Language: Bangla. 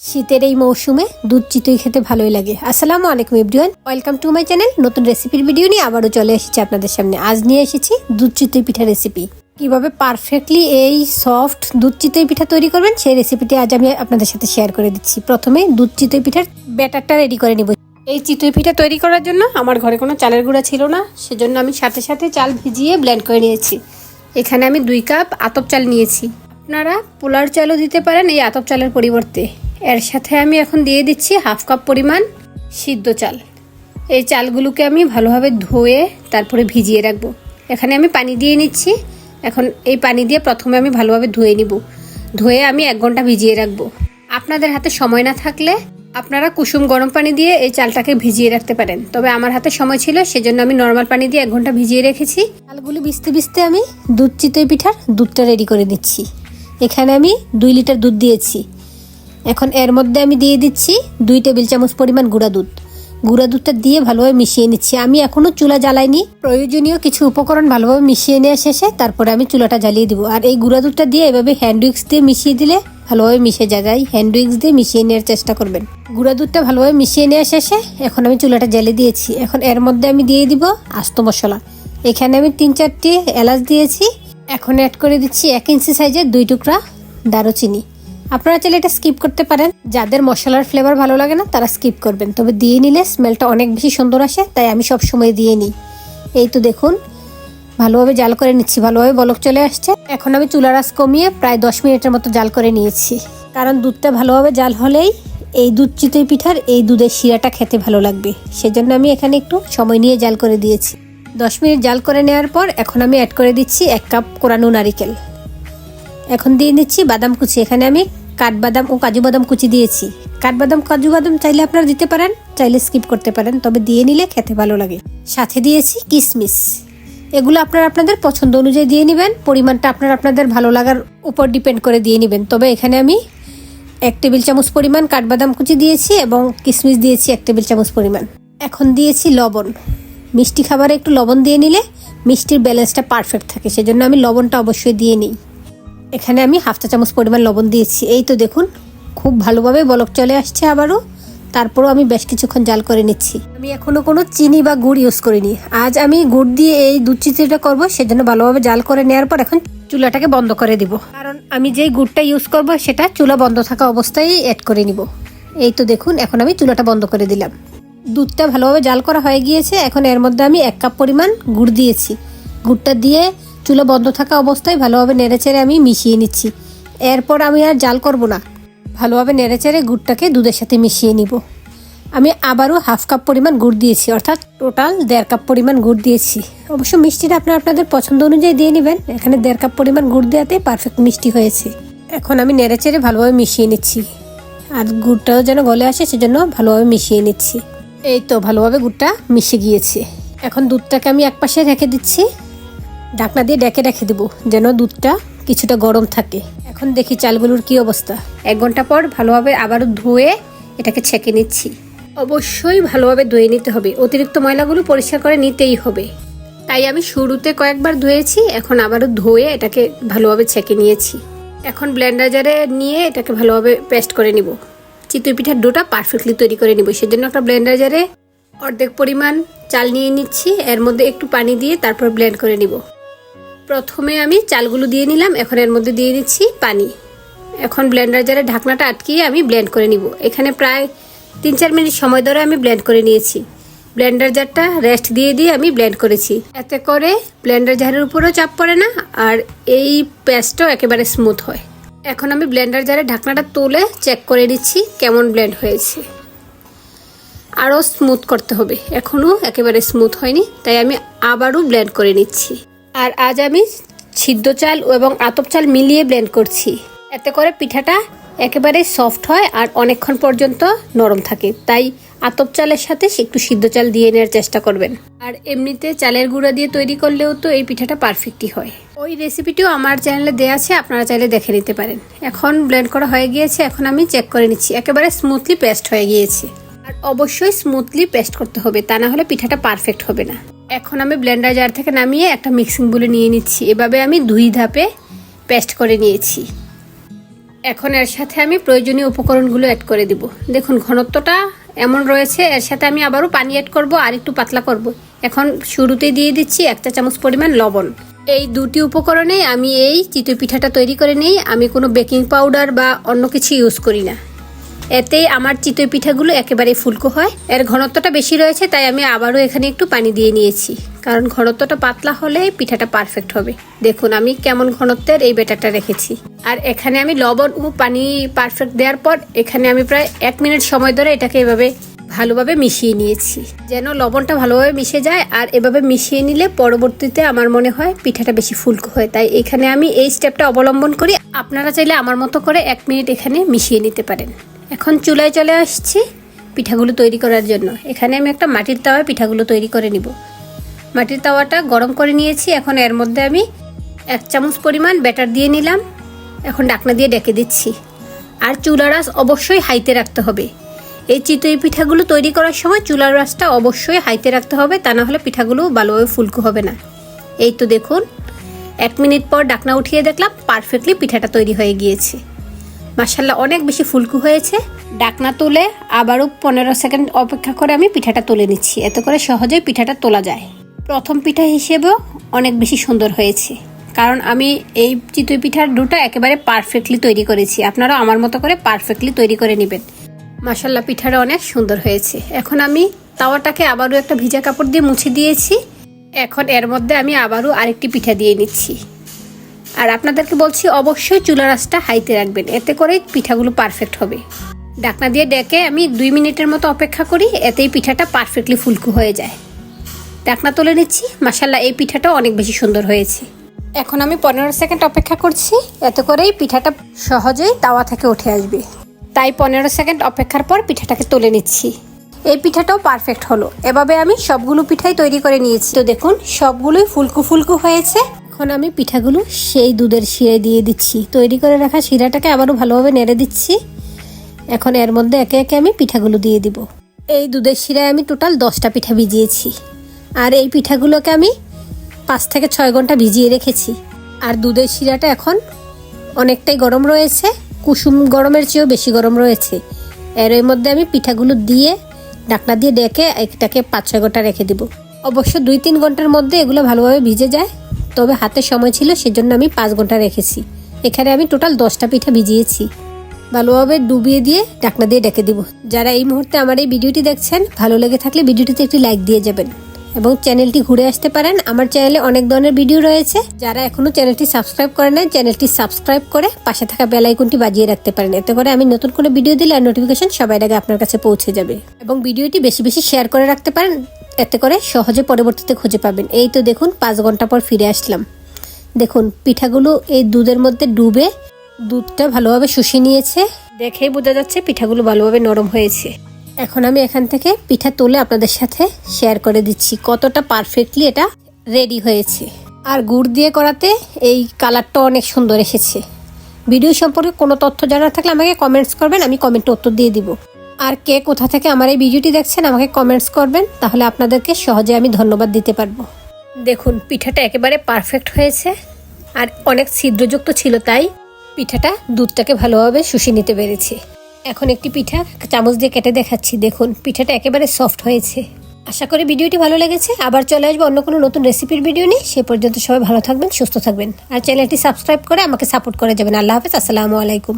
শীতের এই মৌসুমে দুধ চিতই খেতে ভালোই লাগে। আসসালামু আলাইকুম everyone, welcome to my channel, নতুন রেসিপির ভিডিও নিয়ে আবারও চলে এসেছি আপনাদের সামনে। আজ নিয়ে এসেছি দুধ চিতই পিঠা রেসিপি। কীভাবে পারফেক্টলি এই সফট দুধ চিতই পিঠা তৈরি করবেন, সেই রেসিপিটি আজ আমি আপনাদের সাথে শেয়ার করে দিচ্ছি। প্রথমে দুধ চিতই পিঠার ব্যাটারটা রেডি করে নিব। এই চিতই পিঠা তৈরি করার জন্য আমার ঘরে কোনো চালের গুঁড়া ছিল না, সেজন্য আমি সাথে সাথে চাল ভিজিয়ে ব্লেন্ড করে নিয়েছি। এখানে আমি দুই কাপ আতপ চাল নিয়েছি। আপনারা পোলার চালও দিতে পারেন এই আতপ চালের পরিবর্তে। এর সাথে আমি এখন দিয়ে দিচ্ছি হাফ কাপ পরিমাণ সিদ্ধ চাল। এই চালগুলোকে আমি ভালোভাবে ধুয়ে তারপরে ভিজিয়ে রাখব। এখানে আমি পানি দিয়ে নিচ্ছি। এখন এই পানি দিয়ে প্রথমে আমি ভালোভাবে ধুয়ে নিব। ধুয়ে আমি এক ঘণ্টা ভিজিয়ে রাখব। আপনাদের হাতে সময় না থাকলে আপনারা কুসুম গরম পানি দিয়ে এই চালটাকে ভিজিয়ে রাখতে পারেন। তবে আমার হাতে সময় ছিল, সেজন্য আমি নর্মাল পানি দিয়ে এক ঘণ্টা ভিজিয়ে রেখেছি। চালগুলি ভিজতে ভিজতে আমি দুধ চিতই পিঠার দুধটা রেডি করে দিচ্ছি এখানে আমি দুই লিটার দুধ দিয়েছি। এখন এর মধ্যে আমি দিয়ে দিচ্ছি দুই টেবিল চামচ পরিমাণ গুঁড়া দুধ। গুঁড়া দুধটা দিয়ে ভালোভাবে মিশিয়ে নিচ্ছি। আমি এখনও চুলা জ্বালাইনি। প্রয়োজনীয় কিছু উপকরণ ভালোভাবে মিশিয়ে নেওয়া শেষে তারপরে আমি চুলাটা জ্বালিয়ে দিব। আর এই গুঁড়া দুধটা দিয়ে এভাবে হ্যান্ড উইক্স দিয়ে মিশিয়ে দিলে ভালোভাবে মিশে যায়। হ্যান্ড উইক্স দিয়ে মিশিয়ে নেওয়ার চেষ্টা করবেন। গুঁড়া দুধটা ভালোভাবে মিশিয়ে নেওয়া শেষে এখন আমি চুলাটা জ্বালিয়ে দিয়েছি। এখন এর মধ্যে আমি দিয়ে দিব আস্ত মশলা। এখানে আমি তিন চারটি এলাচ দিয়েছি। এখন অ্যাড করে দিচ্ছি এক ইঞ্চি সাইজের দুই টুকরা দারুচিনি। আপনারা চাইলে এটা স্কিপ করতে পারেন। যাদের মশলার ফ্লেভার ভালো লাগে না, তারা স্কিপ করবেন। তবে দিয়ে নিলে স্মেলটা অনেক বেশি সুন্দর আসে, তাই আমি সব সময় দিয়ে নিই। এই তো দেখুন, ভালোভাবে জাল করে নিচ্ছি। ভালোভাবে বলক চলে আসছে। এখন আমি চুলার আঁচ কমিয়ে প্রায় দশ মিনিটের মতো জাল করে নিয়েছি। কারণ দুধটা ভালোভাবে জাল হলেই এই দুধ চিতই পিঠার, এই দুধের শিরাটা খেতে ভালো লাগবে। সেজন্য আমি এখানে একটু সময় নিয়ে জাল করে দিয়েছি। দশ মিনিট জাল করে নেওয়ার পর এখন আমি অ্যাড করে দিচ্ছি এক কাপ কোরানো নারিকেল। এখন দিয়ে দিচ্ছি বাদাম কুচি। এখানে আমি কাঠবাদাম ও কাজু বাদাম কুচি দিয়েছি। কাঠবাদাম কাজু বাদাম চাইলে আপনারা দিতে পারেন, চাইলে স্কিপ করতে পারেন, তবে দিয়ে নিলে খেতে ভালো লাগে। সাথে দিয়েছি কিশমিশ এগুলো আপনারা আপনাদের পছন্দ অনুযায়ী দিয়ে নেবেন, পরিমাণটা আপনারা আপনাদের ভালো লাগার উপর ডিপেন্ড করে দিয়ে নেবেন। তবে এখানে আমি এক টেবিল চামচ পরিমাণ কাঠবাদাম কুচি দিয়েছি এবং কিশমিশ দিয়েছি এক টেবিল চামচ পরিমাণ। এখন দিয়েছি লবণ। মিষ্টি খাবারে একটু লবণ দিয়ে নিলে মিষ্টির ব্যালেন্সটা পারফেক্ট থাকে, সেজন্য আমি লবণটা অবশ্যই দিয়ে নিই। এখানে আমি হাফ চা চামচ পরিমাণ লবণ দিয়েছি। এই তো দেখুন, খুব ভালোভাবে বলক চলে আসছে আবারও। তারপরও আমি বেশ কিছুক্ষণ জাল করে নিচ্ছি। আমি এখনও কোনো চিনি বা গুড় ইউজ করিনি। আজ আমি গুড় দিয়ে এই দুধ চিত্রিটা করব, সেজন্য ভালোভাবে জাল করে নেওয়ার পর এখন চুলাটাকে বন্ধ করে দিব। কারণ আমি যেই গুড়টা ইউজ করব, সেটা চুলা বন্ধ থাকা অবস্থায় অ্যাড করে নিব। এই তো দেখুন, এখন আমি চুলাটা বন্ধ করে দিলাম। দুধটা ভালোভাবে জাল করা হয়ে গিয়েছে। এখন এর মধ্যে আমি এক কাপ পরিমাণ গুড় দিয়েছি। গুড়টা দিয়ে চুলা বন্ধ থাকা অবস্থায় ভালোভাবে নেড়েচেড়ে আমি মিশিয়ে নিচ্ছি। এরপর আমি আর জাল করব না। ভালোভাবে নেড়েচেড়ে গুড়টাকে দুধের সাথে মিশিয়ে নিব। আমি আবারও হাফ কাপ পরিমাণ গুড় দিয়েছি, অর্থাৎ টোটাল দেড় কাপ পরিমাণ গুড় দিয়েছি। অবশ্য মিষ্টিটা আপনার আপনাদের পছন্দ অনুযায়ী দিয়ে নেবেন। এখানে দেড় কাপ পরিমাণ গুড় দেওয়াতে পারফেক্ট মিষ্টি হয়েছে। এখন আমি নেড়েচেড়ে ভালোভাবে মিশিয়ে নিচ্ছি। আর গুড়টাও যেন গলে আসে, সেজন্য ভালোভাবে মিশিয়ে নিচ্ছি। এই তো ভালোভাবে গুড়টা মিশে গিয়েছে। এখন দুধটাকে আমি এক পাশে রেখে দিচ্ছি। ঢাকনা দিয়ে ডেকে রেখে দেবো, যেন দুধটা কিছুটা গরম থাকে। এখন দেখি চালগুলোর কি অবস্থা। এক ঘণ্টা পর ভালোভাবে আবারও ধুয়ে এটাকে ছেঁকে নিচ্ছি। অবশ্যই ভালোভাবে ধুয়ে নিতে হবে। অতিরিক্ত ময়লাগুলো পরিষ্কার করে নিতেই হবে। তাই আমি শুরুতে কয়েকবার ধুয়েছি, এখন আবারও ধুয়ে এটাকে ভালোভাবে ছেঁকে নিয়েছি। এখন ব্লেন্ডার জারে নিয়ে এটাকে ভালোভাবে পেস্ট করে নিব। চিতই পিঠার ডোটা পারফেক্টলি তৈরি করে নিব। সেজন্য একটা ব্লেন্ডার জারে অর্ধেক পরিমাণ চাল নিয়ে নিচ্ছি। এর মধ্যে একটু পানি দিয়ে তারপর ব্লেন্ড করে নিব। প্রথমে আমি চালগুলো দিয়ে নিলাম, এখন এর মধ্যে দিয়ে দিচ্ছি পানি। এখন ব্লেন্ডার জারে ঢাকনাটা আটকিয়ে আমি ব্লেন্ড করে নিব। এখানে প্রায় তিন চার মিনিট সময় ধরে আমি ব্লেন্ড করে নিয়েছি। ব্লেন্ডার জারটা রেস্ট দিয়ে দিয়ে আমি ব্লেন্ড করেছি। এতে করে ব্লেন্ডার জারের উপরেও চাপ পড়ে না, আর এই পেস্টটাও একেবারে স্মুথ হয়। এখন আমি ব্লেন্ডার জারে ঢাকনাটা তুলে চেক করে নিচ্ছি কেমন ব্লেন্ড হয়েছে। আরও স্মুথ করতে হবে। এখনও একেবারে স্মুথ হয়নি, তাই আমি আবারও ব্লেন্ড করে নিচ্ছি। আর আজ আমি ছিদ্র চাল এবং আতপ চাল মিলিয়ে ব্লেন্ড করছি। এতে করে পিঠাটা একেবারে সফট হয় আর অনেকক্ষণ পর্যন্ত নরম থাকে। তাই আতপ চালের সাথে একটু সিদ্ধ চাল দিয়ে নেওয়ার চেষ্টা করবেন। আর এমনিতে চালের গুঁড়া দিয়ে তৈরি করলেও তো এই পিঠাটা পারফেক্টই হয়। ওই রেসিপিটিও আমার চ্যানেলে দেওয়া আছে, আপনারা চাইলে দেখে নিতে পারেন। এখন ব্লেন্ড করা হয়ে গিয়েছে, এখন আমি চেক করে নিচ্ছি। একেবারে স্মুথলি পেস্ট হয়ে গিয়েছে। আর অবশ্যই স্মুথলি পেস্ট করতে হবে, তা না হলে পিঠাটা পারফেক্ট হবে না। এখন আমি ব্লেন্ডার জার থেকে নামিয়ে একটা মিক্সিং বলে নিয়ে নিচ্ছি। এভাবে আমি দুই ধাপে পেস্ট করে নিয়েছি। এখন এর সাথে আমি প্রয়োজনীয় উপকরণগুলো অ্যাড করে দিব। দেখুন, ঘনত্বটা এমন রয়েছে, এর সাথে আমি আবারও পানি অ্যাড করব আর একটু পাতলা করব। এখন শুরুতে দিয়ে দিচ্ছি এক চা চামচ পরিমাণ লবণ। এই দুটি উপকরণে আমি এই চিতই পিঠাটা তৈরি করে নিই, আমি কোনো বেকিং পাউডার বা অন্য কিছু ইউজ করি না। এতে আমার চিতই পিঠাগুলো একেবারে ফুলকো হয়। এর ঘনত্বটা বেশি রয়েছে, তাই আমি আবারও এখানে একটু পানি দিয়ে নিয়েছি। কারণ ঘনত্বটা পাতলা হলে পিঠাটা পারফেক্ট হবে। দেখুন, আমি কেমন ঘনত্বের এই বেটারটা রেখেছি। আর এখানে আমি লবণ ও পানি পারফেক্ট দেওয়ার পর এখানে আমি প্রায় এক মিনিট সময় ধরে এটাকে এভাবে ভালোভাবে মিশিয়ে নিয়েছি। যেন লবণটা ভালোভাবে মিশে যায় আর এভাবে মিশিয়ে নিলে পরবর্তীতে আমার মনে হয় পিঠাটা বেশি ফুলকো হয়। তাই এখানে আমি এই স্টেপটা অবলম্বন করি। আপনারা চাইলে আমার মতো করে এক মিনিট এখানে মিশিয়ে নিতে পারেন। এখন চুলায় চলে আসছি পিঠাগুলো তৈরি করার জন্য। এখানে আমি একটা মাটির তাওয়ায় পিঠাগুলো তৈরি করে নিব। মাটির তাওয়াটা গরম করে নিয়েছি। এখন এর মধ্যে আমি এক চামচ পরিমাণ ব্যাটার দিয়ে নিলাম। এখন ডাকনা দিয়ে ডেকে দিচ্ছি। আর চুলার আঁচ অবশ্যই হাইতে রাখতে হবে। এই চিতই পিঠাগুলো তৈরি করার সময় চুলার আঁচটা অবশ্যই হাইতে রাখতে হবে, তা না হলে পিঠাগুলো ভালোভাবে ফুলকো হবে না। এই তো দেখুন, এক মিনিট পর ডাকনা উঠিয়ে দেখলাম পারফেক্টলি পিঠাটা তৈরি হয়ে গিয়েছে। মাসাল্লাহ অনেক বেশি ফুলকু হয়েছে। ডাকনা তুলে আবারও পনেরো সেকেন্ড অপেক্ষা করে আমি পিঠাটা তুলে নিচ্ছি। এতে করে সহজেই পিঠাটা তোলা যায়। প্রথম পিঠা হিসেবেও অনেক বেশি সুন্দর হয়েছে। কারণ আমি এই চিতই পিঠার ডোটা একেবারে পারফেক্টলি তৈরি করেছি। আপনারা আমার মতো করে পারফেক্টলি তৈরি করে নেবেন। মাসাল্লাহ পিঠাটা অনেক সুন্দর হয়েছে। এখন আমি তাওয়াটাকে আবারও একটা ভিজা কাপড় দিয়ে মুছে দিয়েছি। এখন এর মধ্যে আমি আবারও আরেকটি পিঠা দিয়ে নিচ্ছি। আর আপনাদেরকে বলছি অবশ্যই চুলা রাসটা হাইতে রাখবেন। এতে করেই পিঠাগুলো পারফেক্ট হবে। ডাকনা দিয়ে ডেকে আমি দুই মিনিটের মতো অপেক্ষা করি, এতেই পিঠাটা পারফেক্টলি ফুলকু হয়ে যায়। ডাকনা তুলে নিচ্ছি। মাসাল্লাহ এই পিঠাটা অনেক বেশি সুন্দর হয়েছে। এখন আমি পনেরো সেকেন্ড অপেক্ষা করছি। এতে করেই পিঠাটা সহজেই তাওয়া থেকে উঠে আসবে। তাই পনেরো সেকেন্ড অপেক্ষার পর পিঠাটাকে তুলে নিচ্ছি। এই পিঠাটাও পারফেক্ট হলো। এভাবে আমি সবগুলো পিঠাই তৈরি করে নিয়েছি। তো দেখুন, সবগুলোই ফুলকু ফুলকু হয়েছে। এখন আমি পিঠাগুলো সেই দুধের শিরায় দিয়ে দিচ্ছি। তৈরি করে রাখা শিরাটাকে আবারও ভালোভাবে নেড়ে দিচ্ছি। এখন এর মধ্যে একে একে আমি পিঠাগুলো দিয়ে দিব। এই দুধের শিরায় আমি টোটাল দশটা পিঠা ভিজিয়েছি। আর এই পিঠাগুলোকে আমি পাঁচ থেকে ছয় ঘণ্টা ভিজিয়ে রেখেছি। আর দুধের শিরাটা এখন অনেকটাই গরম রয়েছে। কুসুম গরমের চেয়েও বেশি গরম রয়েছে। এর এর মধ্যে আমি পিঠাগুলো দিয়ে ডাকনা দিয়ে ডেকে এটাকে পাঁচ ছয় ঘণ্টা রেখে দিব। অবশ্য দুই তিন ঘণ্টার মধ্যে এগুলো ভালোভাবে ভিজে যায়। তবে হাতে সময় ছিল, সেজন্য আমি পাঁচ ঘণ্টা রেখেছি। এখানে আমি টোটাল দশটা পিঠা ভিজিয়েছি। ভালোভাবে ডুবিয়ে দিয়ে ডাকনা দিয়ে ডেকে দিব। যারা এই মুহূর্তে আমার এই ভিডিওটি দেখছেন, ভালো লেগে থাকলে ভিডিওটিতে একটি লাইক দিয়ে যাবেন এবং চ্যানেলটি ঘুরে আসতে পারেন। আমার চ্যানেলে অনেক ধরনের ভিডিও রয়েছে। যারা এখনও চ্যানেলটি সাবস্ক্রাইব করে নাই, চ্যানেলটি সাবস্ক্রাইব করে পাশে থাকা বেল বাজিয়ে রাখতে পারেন। এতে করে আমি নতুন কোনো ভিডিও দিলে আর নোটিফিকেশন সবাই আগে আপনার কাছে পৌঁছে যাবে। এবং ভিডিওটি বেশি বেশি শেয়ার করে রাখতে পারেন। এতে করে সহজে পরবর্তীতে খুঁজে পাবেন। এই তো দেখুন, পাঁচ ঘণ্টা পর ফিরে আসলাম। দেখুন, পিঠাগুলো এই দুধের মধ্যে ডুবে দুধটা ভালোভাবে শুষিয়ে নিয়েছে। দেখেই বোঝা যাচ্ছে পিঠাগুলো ভালোভাবে নরম হয়েছে। এখন আমি এখান থেকে পিঠা তুলে আপনাদের সাথে শেয়ার করে দিচ্ছি, কতটা পারফেক্টলি এটা রেডি হয়েছে। আর গুড় দিয়ে করাতে এই কালারটা অনেক সুন্দর এসেছে। ভিডিও সম্পর্কে কোনো তথ্য জানার থাকলে আমাকে কমেন্টস করবেন, আমি কমেন্টে উত্তর দিয়ে দিব। আর কে কোথা থেকে আমার এই ভিডিওটি দেখছেন আমাকে কমেন্টস করবেন, তাহলে আপনাদেরকে সহজে আমি ধন্যবাদ দিতে পারব। দেখুন, পিঠাটা একেবারে পারফেক্ট হয়েছে, আর অনেক ছিদ্রযুক্ত ছিল তাই পিঠাটা দুধটাকে ভালোভাবে শুষিয়ে নিতে পেরেছে। এখন একটি পিঠা চামচ দিয়ে কেটে দেখাচ্ছি। দেখুন, পিঠাটা একেবারে সফট হয়েছে। আশা করি ভিডিওটি ভালো লেগেছে। আবার চলে আসব অন্য কোনো নতুন রেসিপির ভিডিও নিয়ে। সে পর্যন্ত সবাই ভালো থাকবেন, সুস্থ থাকবেন। আর চ্যানেলটি সাবস্ক্রাইব করে আমাকে সাপোর্ট করে যাবেন। আল্লাহ হাফেজ, আসসালামু আলাইকুম।